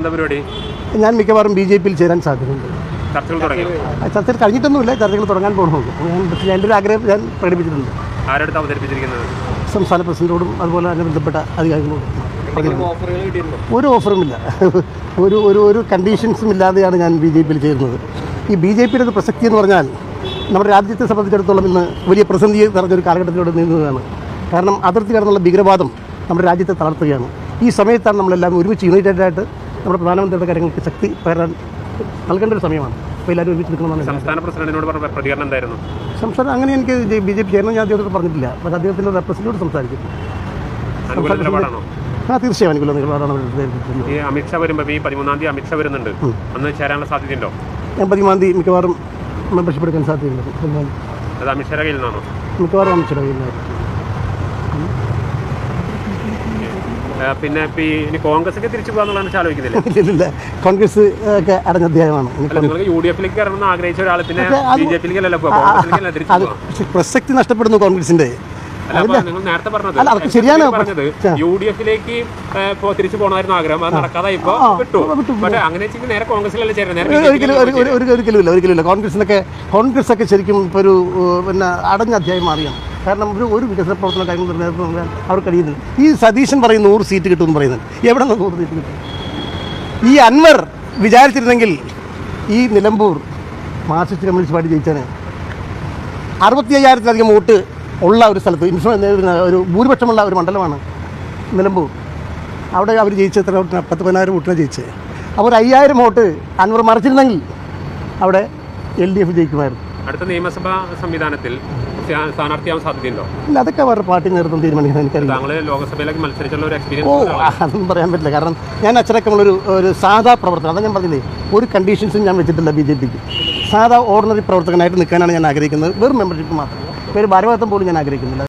എന്താ പരിപാടി? ഞാൻ മിക്കവാറും ബി ജെ പിയിൽ ചേരാൻ സാധ്യതയുണ്ട്. ചർച്ചകൾ തുടങ്ങി. ആ ചർച്ചകൾ കഴിഞ്ഞിട്ടൊന്നുമില്ല ചർച്ചകൾ തുടങ്ങാൻ പോകുന്നു ഞാൻ പക്ഷേ എന്റെ ഒരു ആഗ്രഹം ഞാൻ പ്രകടിപ്പിച്ചിട്ടുണ്ട്. ആരെടുത്ത് അവതരിപ്പിച്ചിരിക്കുന്നത്? സംസ്ഥാന പ്രസിഡന്റോടും അതുപോലെ തന്നെ ബന്ധപ്പെട്ട അധികാരികളോടും. ഒരു ഓഫറും ഇല്ല ഒരു ഒരു ഒരു കണ്ടീഷൻസും ഇല്ലാതെയാണ് ഞാൻ ബി ജെ പിയിൽ ചേരുന്നത്. ഈ ബി ജെ പിയുടെ ഒരു പ്രസക്തി എന്ന് പറഞ്ഞാൽ നമ്മുടെ രാജ്യത്തെ സംബന്ധിച്ചിടത്തോളം ഇന്ന് വലിയ പ്രതിസന്ധിയെ നിറഞ്ഞൊരു കാലഘട്ടത്തിലൂടെ നീങ്ങുന്നതാണ് കാരണം അതിർത്തി കടന്നുള്ള ഭീകരവാദം നമ്മുടെ രാജ്യത്തെ തളർത്തുകയാണ്. ഈ സമയത്താണ് നമ്മളെല്ലാം ഒരുമിച്ച് യുണൈറ്റഡ് ആയിട്ട് നമ്മുടെ പ്രധാനമന്ത്രിയുടെ കാര്യങ്ങൾക്ക് ശക്തി പകരാൻ നൽകേണ്ട ഒരു സമയമാണ്. അപ്പോൾ എല്ലാവരും ഒരുമിച്ച് നിൽക്കണമെന്നാണ് സംസ്ഥാന പ്രസിഡന്റിനോട് പറഞ്ഞ പ്രതികരണം എന്തായിരുന്നു? സംസ്ഥാനം അങ്ങനെ എനിക്ക് ബി ജെ പി ചേരണം ഞാൻ അദ്ദേഹത്തോട് പറഞ്ഞിട്ടില്ല. പക്ഷേ അദ്ദേഹത്തിന്റെ റെപ്രസെന്റോട് സംസാരിക്കും. ആ തീർച്ചയായും അനുകൂല നിലപാടാണ് ഈ അമിത്ഷാ വരുമ്പോൾ ഈ പതിമൂന്നാം തീയതി അമിത്ഷാ വരുന്നുണ്ട്. അന്ന് ചേരാനുള്ള സാധ്യതയുണ്ടോ? ഞാൻ പതിമൂന്നാം തീയതി മിക്കവാറും മെമ്പർഷിപ്പ് എടുക്കാൻ സാധ്യതയുണ്ട്. പിന്നെ അത് അമിത്ഷായുടെ കയ്യിൽ നിന്നാണോ? മിക്കവാറും പിന്നെ ഇനി കോൺഗ്രസ് ഒക്കെ തിരിച്ചു പോകാന്നുള്ളതാണ് ആലോചിക്കുന്നില്ല. കോൺഗ്രസ് ഒക്കെ അടഞ്ഞ അധ്യായമാണ്. യു ഡി എഫിലേക്ക് കയറണമെന്ന് ആഗ്രഹിച്ച ഒരാൾ പിന്നെ ബി ജെ പിയിലേക്കല്ല പോകാം കോൺഗ്രസിലേക്കല്ല തിരിച്ചു അത് പ്രസക്തി നഷ്ടപ്പെടുന്നു കോൺഗ്രസിന്റെ. നേരത്തെ പറഞ്ഞത് ശരിയാണ്. പറഞ്ഞത് യു ഡി എഫിലേക്ക് തിരിച്ചു പോകണമായിരുന്നു ആഗ്രഹം. അത് നടക്കാതെ ഇപ്പൊ വിട്ടു. പക്ഷേ അങ്ങനെ നേരെ കോൺഗ്രസിലല്ല ചേരുന്നത്? ഒരിക്കലും ഇല്ല ഒരിക്കലും ഇല്ല. കോൺഗ്രസിനൊക്കെ കോൺഗ്രസ് ഒക്കെ ശരിക്കും ഇപ്പൊ ഒരു പിന്നെ അടഞ്ഞ അധ്യായം മാറിയാണ്. കാരണം ഒരു ഒരു വികസന പ്രവർത്തന കാര്യങ്ങൾ നൽകാൻ അവർ കഴിയുന്നില്ല ഈ സതീശൻ പറയും നൂറ് സീറ്റ് കിട്ടുമെന്ന് പറയുന്നത് എവിടെ നിന്ന് നൂറ് സീറ്റ് കിട്ടും? ഈ അൻവർ വിചാരിച്ചിരുന്നെങ്കിൽ ഈ നിലമ്പൂർ മാർക്സിസ്റ്റ് കമ്മ്യൂണിസ്റ്റ് പാർട്ടി ജയിച്ചാണ് അറുപത്തി അയ്യായിരത്തിലധികം വോട്ട് ഉള്ള ഒരു സ്ഥലത്ത് ഇൻഫ്ലു പിന്നെ ഒരു ഭൂരിപക്ഷമുള്ള ഒരു മണ്ഡലമാണ് നിലമ്പൂർ. അവിടെ അവർ ജയിച്ച എത്ര വോട്ടിന്? പത്ത് പതിനായിരം വോട്ടിനെ ജയിച്ചത് അപ്പോൾ ഒരു അയ്യായിരം വോട്ട് അൻവർ മറിച്ചിരുന്നെങ്കിൽ അവിടെ എൽ ഡി എഫ് ജയിക്കുമായിരുന്നു. അടുത്ത നിയമസഭാ സംവിധാനത്തിൽ സ്ഥാനാർത്ഥിയാവാൻ സാധ്യതയുണ്ടോ? ഇല്ല അതൊക്കെ അവരുടെ പാർട്ടി നേതൃത്വം തീരുമാനിക്കുന്നത് എനിക്കറിയാം താങ്കൾ ലോക്സഭയിലേക്ക് മത്സരിച്ചുള്ള ഒരു ഓ എക്സ്പീരിയൻസ് അതൊന്നും പറയാൻ പറ്റില്ല. കാരണം ഞാൻ അച്ചടക്കമുള്ളൊരു ഒരു സാധാ പ്രവർത്തനം അതാ ഞാൻ പറഞ്ഞില്ലേ ഒരു കണ്ടീഷൻസും ഞാൻ വെച്ചിട്ടില്ല ബി ജെ പിക്ക്. സാധാ ഓർഡിനറി പ്രവർത്തകനായിട്ട് നിൽക്കാനാണ് ഞാൻ ആഗ്രഹിക്കുന്നത്. വെറും മെമ്പർഷിപ്പ് മാത്രമല്ല. പേര് ഭാരവാഹിത്വം പോലും ഞാൻ ആഗ്രഹിക്കുന്നില്ല.